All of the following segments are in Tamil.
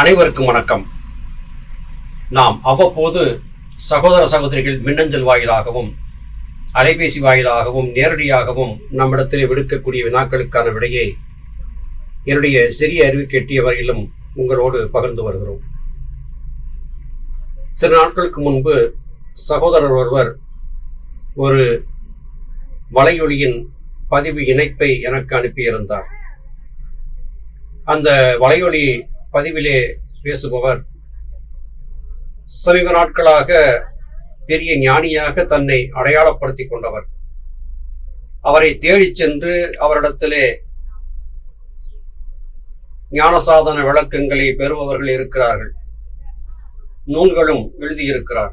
அனைவருக்கும் வணக்கம். நாம் அவ்வப்போது சகோதர சகோதரிகள் மின்னஞ்சல் வாயிலாகவும் அலைபேசி வாயிலாகவும் நேரடியாகவும் நம்மிடத்தில் விடுக்கக்கூடிய வினாக்களுக்கான விடையை என்னுடைய சிறிய அறிவு கேட்டிய வரையிலும் உங்களோடு பகிர்ந்து வருகிறோம். சில நாட்களுக்கு முன்பு சகோதரர் ஒருவர் ஒரு வலையொலியின் பதிவு இணைப்பை எனக்கு அனுப்பியிருந்தார். அந்த வலையொலி பதிவிலே பேசுபவர் சமீப நாட்களாக பெரிய ஞானியாக தன்னை அடையாளப்படுத்திக் கொண்டவர். அவரை தேடிச் சென்று அவரிடத்திலே ஞானசாதன விளக்கங்களை பெறுபவர்கள் இருக்கிறார்கள். நூல்களும் எழுதியிருக்கிறார்.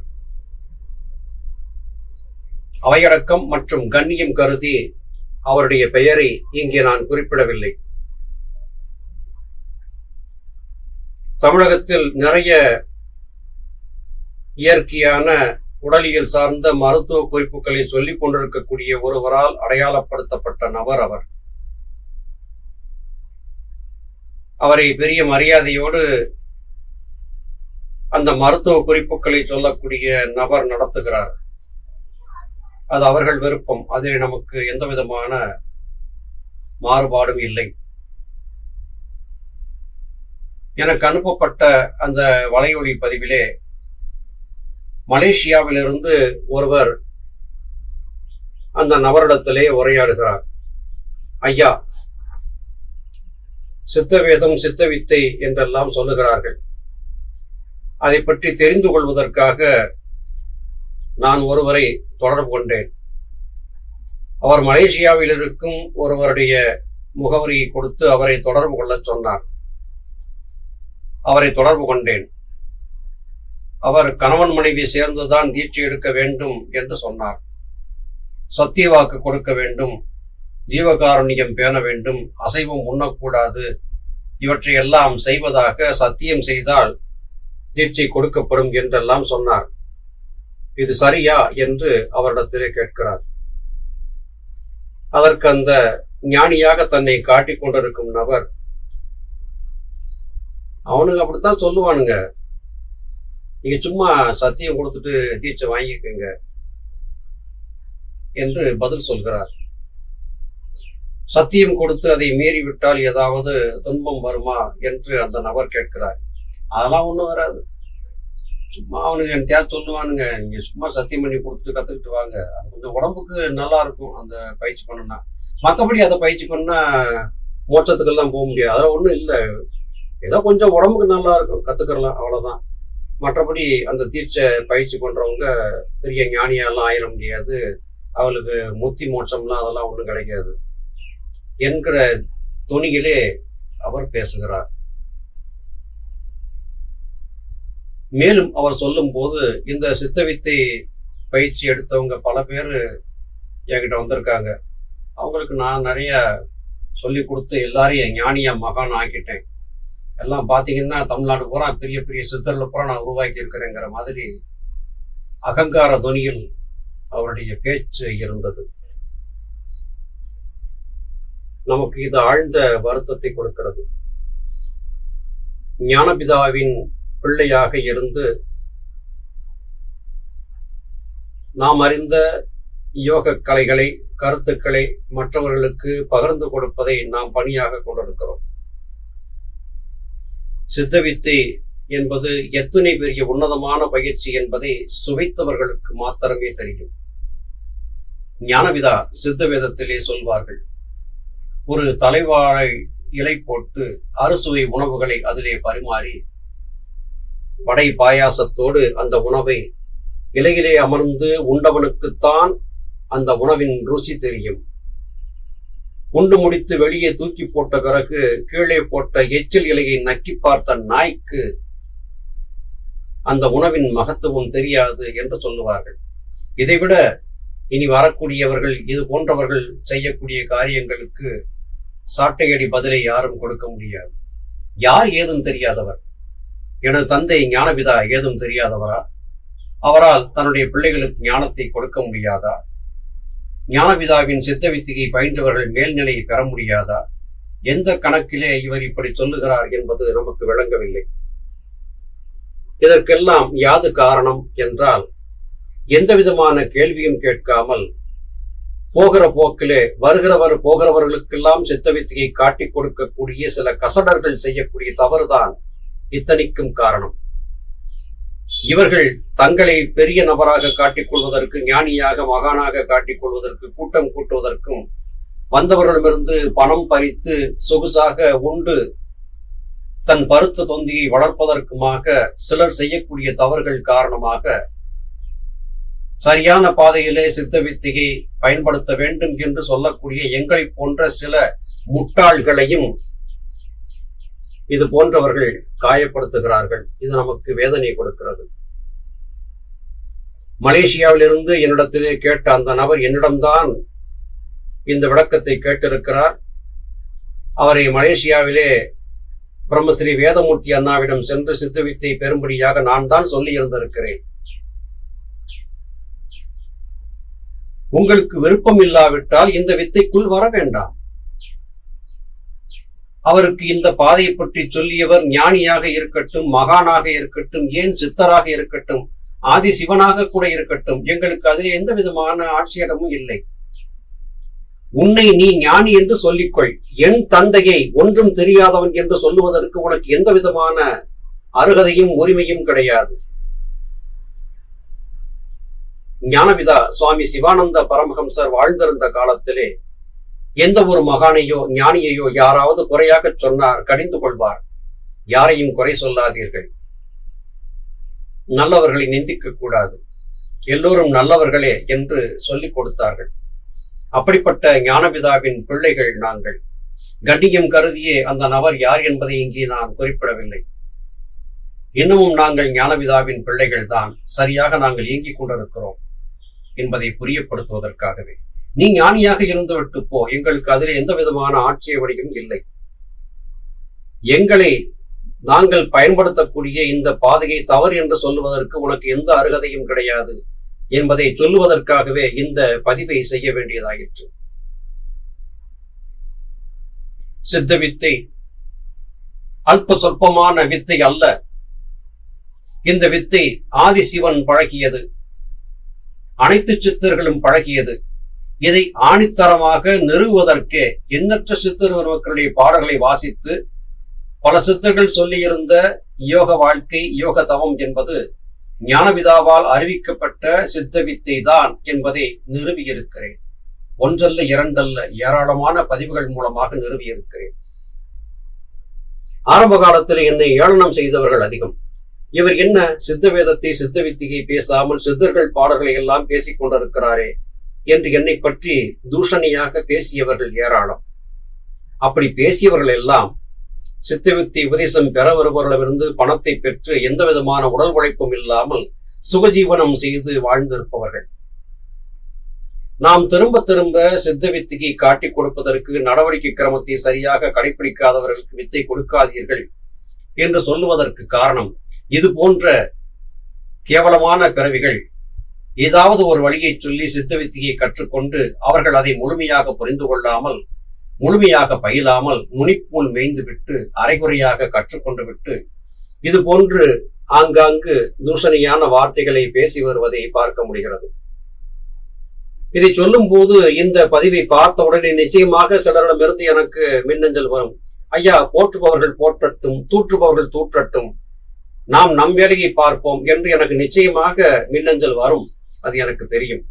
அவையடக்கம் மற்றும் கண்ணியம் கருதி அவருடைய பெயரை இங்கே நான் குறிப்பிடவில்லை. தமிழகத்தில் நிறைய இயற்கையான உடலியல் சார்ந்த மருத்துவ குறிப்புகளை சொல்லிக் கொண்டிருக்கக்கூடிய ஒருவரால் அடையாளப்படுத்தப்பட்ட நபர் அவர். அவரை பெரிய மரியாதையோடு அந்த மருத்துவ குறிப்புகளை சொல்லக்கூடிய நபர் நடத்துகிறார். அது அவர்கள் விருப்பம். அதில் நமக்கு எந்த விதமான மாறுபாடும் இல்லை. எனக்கு அனுப்பப்பட்ட அந்த வலையொலி பதிவிலே மலேசியாவிலிருந்து ஒருவர் அந்த நபரிடத்திலே உரையாடுகிறார். ஐயா சித்தவேதம் சித்தவித்தை என்றெல்லாம் சொல்லுகிறார்கள். அதை பற்றி தெரிந்து கொள்வதற்காக நான் ஒருவரை தொடர்பு கொண்டேன். அவர் மலேசியாவில் இருக்கும் ஒருவருடைய முகவரியை கொடுத்து அவரை தொடர்பு கொள்ளச் சொன்னார். அவரை தொடர்பு கொண்டேன். அவர் கணவன் மனைவி சேர்ந்துதான் தீட்சை எடுக்க வேண்டும் என்று சொன்னார். சத்திய வாக்கு கொடுக்க வேண்டும். ஜீவகாருண்யம் பேண வேண்டும். அசைவம் உண்ணக்கூடாது. இவற்றையெல்லாம் செய்வதாக சத்தியம் செய்தால் தீட்சை கொடுக்கப்படும் என்றெல்லாம் சொன்னார். இது சரியா என்று அவரிடத்திலே கேட்கிறார். அதற்கு அந்த ஞானியாக தன்னை காட்டிக் கொண்டிருக்கும் நபர் அவனுங்க அப்படித்தான் சொல்லுவானுங்க. நீங்க சும்மா சத்தியம் கொடுத்துட்டு தீட்சை வாங்கிக்கோங்க என்று பதில் சொல்கிறார். சத்தியம் கொடுத்து அதை மீறிவிட்டால் ஏதாவது துன்பம் வருமா என்று அந்த நபர் கேட்கிறார். அதெல்லாம் ஒன்றும் வராது. சும்மா அவனுங்க தேவை சொல்லுவானுங்க. நீங்க சும்மா சத்தியம் பண்ணி கொடுத்துட்டு கத்துக்கிட்டு வாங்க. அது கொஞ்சம் உடம்புக்கு நல்லா இருக்கும் அந்த பயிற்சி பண்ணுனா. மற்றபடி அதை பயிற்சி பண்ணா மோட்சத்துக்கெல்லாம் போக முடியாது. அதெல்லாம் ஒன்றும் இல்லை. ஏதோ கொஞ்சம் உடம்புக்கு நல்லா இருக்கும் கத்துக்கலாம் அவ்வளவுதான். மற்றபடி அந்த தீட்சை பயிற்சி பண்றவங்க பெரிய ஞானியாலாம் ஆயிட முடியாது. அவளுக்கு முத்தி மோட்சம்லாம் அதெல்லாம் ஒன்றும் கிடைக்காது. என்கிற துணியிலே அவர் பேசுகிறார். மேலும் அவர் சொல்லும் போது இந்த சித்தவித்தை பயிற்சி எடுத்தவங்க பல பேர் என்கிட்ட வந்திருக்காங்க. அவங்களுக்கு நான் நிறைய சொல்லி கொடுத்து எல்லாரையும் ஞானியா மகான் ஆக்கிட்டேன் எல்லாம் பார்த்தீங்கன்னா தமிழ்நாடு பூரா பெரிய பெரிய சித்தர்கள் பூரா நான் உருவாக்கி இருக்கிறேங்கிற மாதிரி அகங்கார துணியில் அவருடைய பேச்சு இருந்தது. நமக்கு இது ஆழ்ந்த வருத்தத்தை கொடுக்கிறது. ஞானபிதாவின் பிள்ளையாக இருந்து நாம் அறிந்த யோக கலைகளை கருத்துக்களை மற்றவர்களுக்கு பகிர்ந்து கொடுப்பதை நாம் பணியாக கொண்டிருக்கிறோம். சித்தவித்தை என்பது எத்தனை பெரிய உன்னதமான பயிற்சி என்பதை சுவைத்தவர்களுக்கு மாத்திரமே தெரியும். ஞானவிதா சித்த வேதத்திலே சொல்வார்கள் ஒரு தலைவாழை இலை போட்டு அறுசுவை உணவுகளை அதிலே பரிமாறி வடை பாயாசத்தோடு அந்த உணவை இலையிலே அமர்ந்து உண்டவனுக்குத்தான் அந்த உணவின் ருசி தெரியும். உண்டு முடித்து வெளியே தூக்கி போட்ட பிறகு கீழே போட்ட எச்சில் இலையை நக்கி பார்த்த நாய்க்கு அந்த உணவின் மகத்துவம் தெரியாது என்று சொல்லுவார்கள். இதைவிட இனி வரக்கூடியவர்கள் இது போன்றவர்கள் செய்யக்கூடிய காரியங்களுக்கு சாட்டையடி பதிலை யாரும் கொடுக்க முடியாது. யார் ஏதும் தெரியாதவர்? எனது தந்தை ஞானபிதா ஏதும் தெரியாதவரா? அவரால் தன்னுடைய பிள்ளைகளுக்கு ஞானத்தை கொடுக்க முடியாதா? ஞானபிதாவின் சித்த வித்தியை பயின்றவர்கள் மேல்நிலையை பெற முடியாதா? எந்த கணக்கிலே இவர் இப்படி சொல்லுகிறார் என்பது நமக்கு விளங்கவில்லை. இதற்கெல்லாம் யாது காரணம் என்றால் எந்த விதமான கேள்வியும் கேட்காமல் போகிற போக்கிலே வருகிறவர் போகிறவர்களுக்கெல்லாம் சித்த வித்தியை காட்டிக் கொடுக்கக்கூடிய சில கசடர்கள் செய்யக்கூடிய தவறுதான் இத்தனைக்கும் காரணம். இவர்கள் தங்களை பெரிய நபராக காட்டிக் கொள்வதற்கு ஞானியாக மகானாக காட்டிக் கொள்வதற்கு கூட்டம் கூட்டுவதற்கும் வந்தவர்களிடமிருந்து பணம் பறித்து சொகுசாக உண்டு தன் பருத்த தொந்தியை வளர்ப்பதற்குமாக சிலர் செய்யக்கூடிய தவறுகள் காரணமாக சரியான பாதையிலே சித்த வித்தியை பயன்படுத்த வேண்டும் என்று சொல்லக்கூடிய எங்களை போன்ற சில முட்டாள்களையும் இது போன்றவர்கள் காயப்படுத்துகிறார்கள். இது நமக்கு வேதனை கொடுக்கிறது. மலேசியாவிலிருந்து என்னிடத்திலே கேட்ட அந்த நபர் என்னிடம்தான் இந்த விளக்கத்தை கேட்டிருக்கிறார். அவரை மலேசியாவிலே பிரம்மஸ்ரீ வேதமூர்த்தி அண்ணாவிடம் சென்று சித்தவித்தை பெறும்படியாக நான் தான் சொல்லி இருந்திருக்கிறேன். உங்களுக்கு விருப்பம் இல்லாவிட்டால் இந்த வித்தைக்குள் வர வேண்டாம். அவருக்கு இந்த பாதையை பற்றி சொல்லியவர் ஞானியாக இருக்கட்டும் மகானாக இருக்கட்டும் ஏன் சித்தராக இருக்கட்டும் ஆதி சிவனாக கூட இருக்கட்டும் எங்களுக்கு அதில் எந்த விதமான ஆட்சேபமும் இல்லை. உன்னை நீ ஞானி என்று சொல்லிக்கொள். என் தந்தையை ஒன்றும் தெரியாதவன் என்று சொல்லுவதற்கு உனக்கு எந்த விதமான அருகதையும் உரிமையும் கிடையாது. ஞானபிதா சுவாமி சிவானந்த பரமஹம்சர் வாழ்ந்திருந்த காலத்திலே எந்த ஒரு மகானையோ ஞானியையோ யாராவது குறையாக சொன்னார் கடிந்து கொள்வார். யாரையும் குறை சொல்லாதீர்கள். நல்லவர்களை நிந்திக்க கூடாது. எல்லோரும் நல்லவர்களே என்று சொல்லிக் கொடுத்தார்கள். அப்படிப்பட்ட ஞானபிதாவின் பிள்ளைகள் நாங்கள். கண்ணியம் கருதியே அந்த நபர் யார் என்பதை இங்கே நான் குறிப்பிடவில்லை. இன்னமும் நாங்கள் ஞானபிதாவின் பிள்ளைகள் தான் சரியாக நாங்கள் இயங்கிக் கொண்டிருக்கிறோம் என்பதை புரியப்படுத்துவதற்காகவே. நீ ஞானியாக இருந்து விட்டு போ. எங்களுக்கு அதில் எந்த விதமான ஆட்சேபனையும் இல்லை. எங்களை நாங்கள் பயன்படுத்தக்கூடிய இந்த பாதையை தவறு என்று சொல்லுவதற்கு உனக்கு எந்த அருகதையும் கிடையாது என்பதை சொல்லுவதற்காகவே இந்த பதிவை செய்ய வேண்டியதாயிற்று. சித்த வித்தை அல்ப சொற்பமான வித்தை அல்ல. இந்த வித்தை ஆதிசிவன் பழகியது. அனைத்து சித்தர்களும் பழகியது. இதை ஆணித்தரமாக நிறுவுவதற்கே எண்ணற்ற சித்தர் மக்களுடைய பாடல்களை வாசித்து பல சித்தர்கள் சொல்லியிருந்த யோக வாழ்க்கை யோக தவம் என்பது ஞானவிதாவால் அறிவிக்கப்பட்ட சித்த வித்தை தான் என்பதை நிறுவியிருக்கிறேன். ஒன்றல்ல இரண்டல்ல ஏராளமான பதிவுகள் மூலமாக நிறுவியிருக்கிறேன். ஆரம்ப காலத்தில் என்னை ஏளனம் செய்தவர்கள் அதிகம். இவர் என்ன சித்த வேதத்தை சித்த வித்தியை பேசாமல் சித்தர்கள் பாடல்களை எல்லாம் பேசிக் கொண்டிருக்கிறாரே என்று என்னை பற்றி தூஷணியாக பேசியவர்கள் ஏராளம். அப்படி பேசியவர்கள் எல்லாம் சித்தவித்தி உபதேசம் பெற வருபவர்களிடமிருந்து பணத்தை பெற்று எந்த விதமான உடல் உழைப்பும் இல்லாமல் சுகஜீவனம் செய்து வாழ்ந்திருப்பவர்கள். நாம் திரும்ப திரும்ப சித்த வித்திகை காட்டிக் கொடுப்பதற்கு நடவடிக்கை கிரமத்தை சரியாக கடைபிடிக்காதவர்களுக்கு வித்தை கொடுக்காதீர்கள் என்று சொல்லுவதற்கு காரணம் இது போன்ற கேவலமான பிறவிகள் ஏதாவது ஒரு வழியை சொல்லி சித்த வித்தியை கற்றுக்கொண்டு அவர்கள் அதை முழுமையாக புரிந்து கொள்ளாமல் முழுமையாக பயிலாமல் நுனிப்பூல் மேய்ந்து விட்டு அரைகுறையாக கற்றுக்கொண்டு விட்டு இது போன்று ஆங்காங்கு தூஷணியான வார்த்தைகளை பேசி வருவதை பார்க்க முடிகிறது. இதை சொல்லும் போது இந்த பதிவை பார்த்த உடனே நிச்சயமாக சிலரிடமிருந்து எனக்கு மின்னஞ்சல் வரும். ஐயா போற்றுபவர்கள் போற்றட்டும் தூற்றுபவர்கள் தூற்றட்டும் நாம் நம் வேலையை பார்ப்போம் என்று எனக்கு நிச்சயமாக மின்னஞ்சல் வரும். அது எனக்கு தெரியும்.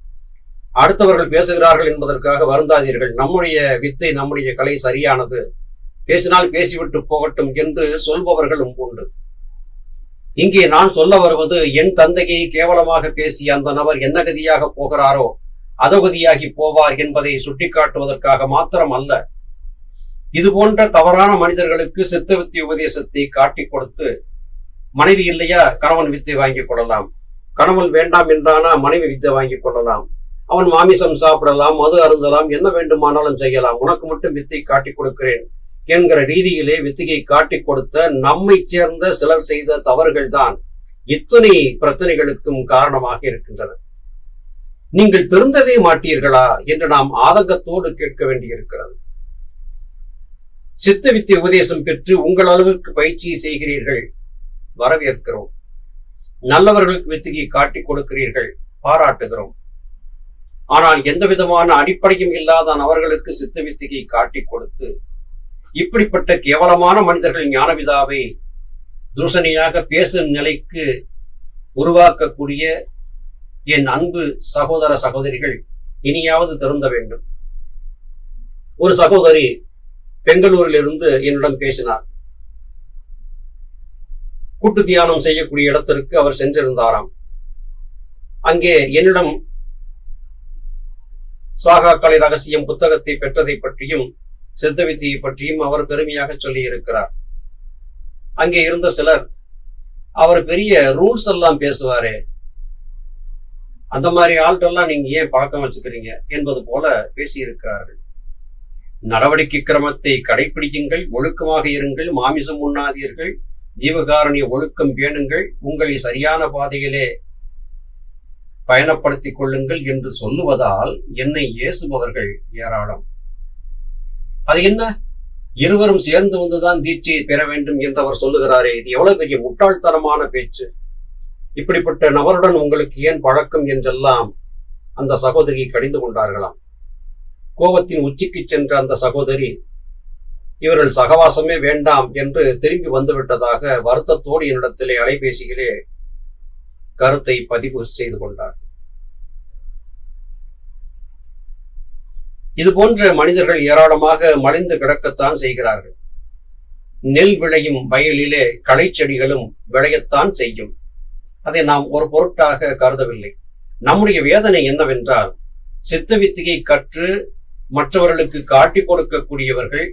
அடுத்தவர்கள் பேசுகிறார்கள் என்பதற்காக வருந்தாதீர்கள். நம்முடைய வித்தை நம்முடைய கலை சரியானது. பேசினால் பேசிவிட்டு போகட்டும் என்று சொல்பவர்களும் உண்டு. இங்கே நான் சொல்ல வருவது என் தந்தையை கேவலமாக பேசிய அந்த நபர் என்ன கதியாக போகிறாரோ அதகுதியாகி போவார் என்பதை சுட்டிக்காட்டுவதற்காக மாத்திரம் அல்ல இது போன்ற தவறான மனிதர்களுக்கு சித்த வித்தி உபதேசத்தை காட்டிக் கொடுத்து மனைவி இல்லையா கணவன் வித்தை வாங்கிக் கொள்ளலாம். கணவன் வேண்டாம் என்றானா மனைவி வித்தை வாங்கிக் கொள்ளலாம். அவன் மாமிசம் சாப்பிடலாம் மது அருந்தலாம் என்ன வேண்டுமானாலும் செய்யலாம். உனக்கு மட்டும் வித்தை காட்டிக் கொடுக்கிறேன் என்கிற ரீதியிலே வித்தியை காட்டிக் கொடுத்த நம்மை சேர்ந்த சிலர் செய்த தவறுகள் தான் இத்தனை பிரச்சனைகளுக்கும் காரணமாக இருக்கின்றன. நீங்கள் திருந்தவே மாட்டீர்களா என்று நாம் ஆதங்கத்தோடு கேட்க வேண்டியிருக்கிறது. சித்த வித்திய உபதேசம் பெற்று உங்கள் அளவுக்கு பயிற்சியை செய்கிறீர்கள். வரவேற்கிறோம். நல்லவர்களுக்கு வித்தியை காட்டிக் கொடுக்கிறீர்கள் பாராட்டுகிறோம். ஆனால் எந்த விதமான அடிப்படையும் இல்லாத நபர்களுக்கு சித்த வித்திகை காட்டிக் கொடுத்து இப்படிப்பட்ட கேவலமான மனிதர்கள் ஞானவிதாவை தூஷணியாக பேசும் நிலைக்கு உருவாக்கக்கூடிய என் அன்பு சகோதர சகோதரிகள் இனியாவது திருந்த வேண்டும். ஒரு சகோதரி பெங்களூரில் இருந்து என்னிடம் பேசினார். கூட்டு தியானம் செய்யக்கூடிய இடத்திற்கு அவர் சென்றிருந்தாராம். அங்கே என்னிடம் சாகா கலை ரகசியம் புத்தகத்தை பெற்றதை பற்றியும் சித்தவித்தியை பற்றியும் அவர் பெருமையாக சொல்லி இருக்கிறார் அங்கே இருந்த சிலர் அவர் பெரிய ரூல்ஸ் எல்லாம் பேசுவாரே. அந்த மாதிரி ஆள்கிட்டெல்லாம் நீங்க ஏன் பழக்கம் வச்சுக்கிறீங்க? என்பது போல பேசியிருக்கிறார்கள். நடவடிக்கை கிரமத்தை கடைபிடிக்குங்கள் ஒழுக்கமாக இருங்கள் மாமிசம் உண்ணாதீர்கள் ஜீவகாரணிய ஒழுக்கம் பேணுங்கள் உங்களை சரியான பாதையிலே பயணப்படுத்திக் கொள்ளுங்கள் என்று சொல்லுவதால் என்னை ஏசுபவர்கள் ஏராளம். அது என்ன? இருவரும் சேர்ந்து வந்துதான் தீட்சையை பெற வேண்டும் என்று அவர் சொல்லுகிறாரே. இது எவ்வளவு பெரிய முட்டாள்தனமான பேச்சு. இப்படிப்பட்ட நபருடன் உங்களுக்கு ஏன் பழக்கம் என்றெல்லாம் அந்த சகோதரியை கடிந்து கொண்டார்களாம். கோபத்தின் உச்சிக்கு சென்ற அந்த சகோதரி இவர்கள் சகவாசமே வேண்டாம் என்று திரும்பி வந்துவிட்டதாக வருத்தத்தோடு என்னிடத்திலே அலைபேசியிலே கருத்தை பதிவு செய்து கொண்டார். இது போன்ற மனிதர்கள் ஏராளமாக மலிந்து கிடக்கத்தான் செய்கிறார்கள். நெல் விளையும் வயலிலே களை செடிகளும் விளையத்தான் செய்யும். அதை நாம் ஒரு பொருட்டாக கருதவில்லை. நம்முடைய வேதனை என்னவென்றால் சித்த வித்தியை கற்று மற்றவர்களுக்கு காட்டிக் கொடுக்கக்கூடியவர்கள்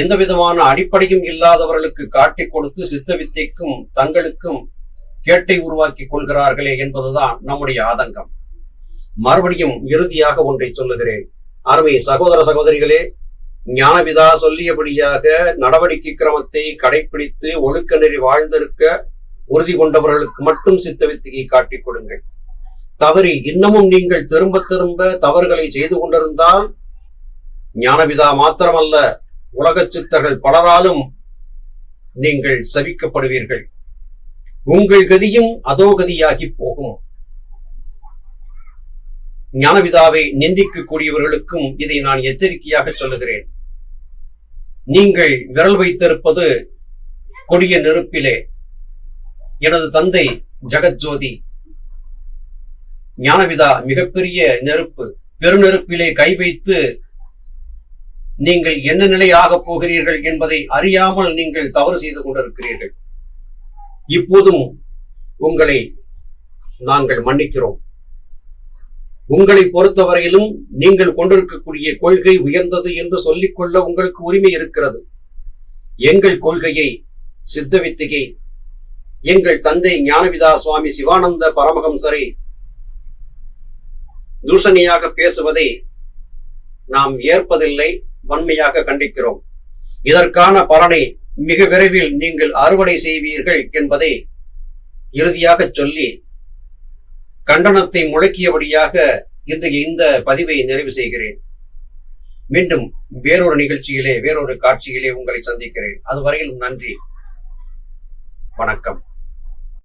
எந்த விதமான அடிப்படையும் இல்லாதவர்களுக்கு காட்டிக் கொடுத்து சித்த வித்தைக்கும் தங்களுக்கும் கேட்டை உருவாக்கி கொள்கிறார்களே என்பதுதான் நம்முடைய ஆதங்கம். மறுபடியும் இறுதியாக ஒன்றை சொல்லுகிறேன். அருமை சகோதர சகோதரிகளே ஞானவிதா சொல்லியபடியாக நடவடிக்கை கிரமத்தை கடைபிடித்து ஒழுக்க நெறி வாழ்ந்திருக்க உறுதி கொண்டவர்களுக்கு மட்டும் சித்த வித்தையை காட்டிக் கொடுங்கள். தவறி இன்னமும் நீங்கள் திரும்ப திரும்ப தவறுகளை செய்து கொண்டிருந்தால் ஞானவிதா மாத்திரமல்ல உலக சித்தர்கள் பலராலும் நீங்கள் சபிக்கப்படுவீர்கள் உங்கள் கதியும் அதோ கதியாகி போகும். ஞானவிதாவை நிந்திக்கக்கூடியவர்களுக்கும் இதை நான் எச்சரிக்கையாக சொல்லுகிறேன். நீங்கள் விரல் வைத்திருப்பது கொடிய நெருப்பிலே. எனது தந்தை ஜெகஜோதி ஞானவிதா மிகப்பெரிய நெருப்பு. பெருநெருப்பிலே கை வைத்து நீங்கள் என்ன நிலை ஆகப் போகிறீர்கள் என்பதை அறியாமல் நீங்கள் தவறு செய்து கொண்டிருக்கிறீர்கள். இப்போதும் உங்களை நாங்கள் மன்னிக்கிறோம். உங்களை பொறுத்தவரையிலும் நீங்கள் கொண்டிருக்கக்கூடிய கொள்கை உயர்ந்தது என்று சொல்லிக்கொள்ள உங்களுக்கு உரிமை இருக்கிறது. எங்கள் கொள்கையை சித்த வித்திகை எங்கள் தந்தை ஞானவிதா சுவாமி சிவானந்த பரமஹம்சரை தூஷணியாக பேசுவதை நாம் ஏற்பதில்லை. வன்மையாக கண்டிக்கிறோம். இதற்கான பலனை மிக விரைவில் நீங்கள் அறுவடை செய்வீர்கள் என்பதை இறுதியாக சொல்லி கண்டனத்தை முழக்கியபடியாக இன்றைய இந்த பதிவை நிறைவு செய்கிறேன். மீண்டும் வேறொரு நிகழ்ச்சியிலே வேறொரு காட்சியிலே உங்களை சந்திக்கிறேன். அதுவரையில் நன்றி. வணக்கம்.